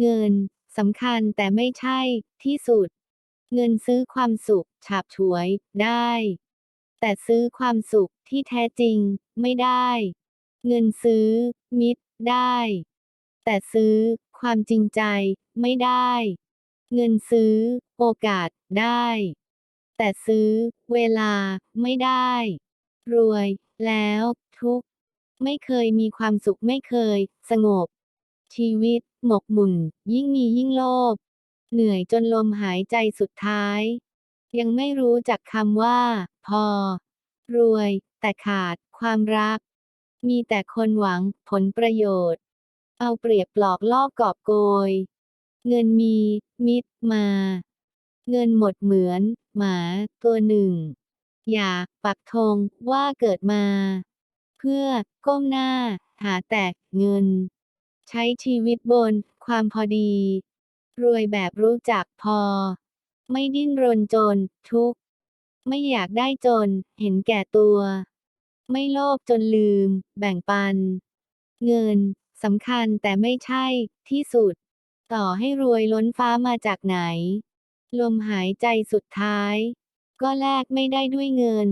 เงินสำคัญแต่ไม่ใช่ที่สุด เงินซื้อความสุข ฉาบฉวยได้ แต่ซื้อความสุขที่แท้จริงไม่ได้ เงินซื้อ มิตรได้ แต่ซื้อ ความจริงใจไม่ได้ เงินซื้อ โอกาสได้ แต่ซื้อ เวลาไม่ได้ รวยแล้วทุกข์ไม่เคยมีความสุขไม่เคย สงบ ชีวิต หมกหมุ่น ยิ่งมียิ่งโลภ เหนื่อยจนลมหายใจสุดท้าย ยังไม่รู้จักคำว่า พอ รวย แต่ขาดความรัก มีแต่คนหวังผลประโยชน์ เอาเปรียบปลอกลอกกอบโกย เงินมี มิตรมา เงินหมดเหมือน หมาตัวหนึ่ง อย่า ปักธงว่าเกิดมา เพื่อก้มหน้า หาแต่เงิน ใช้ชีวิตบน ความพอดี รวยแบบรู้จักพอ ไม่ดิ้นรนจน ทุกข์ ไม่อยากได้จน เห็นแก่ตัว ไม่โลภจนลืม แบ่งปัน เงินสำคัญแต่ไม่ใช่ที่สุด ต่อให้รวยล้นฟ้ามาจากไหน ลมหายใจสุดท้าย ก็แลกไม่ได้ด้วยเงิน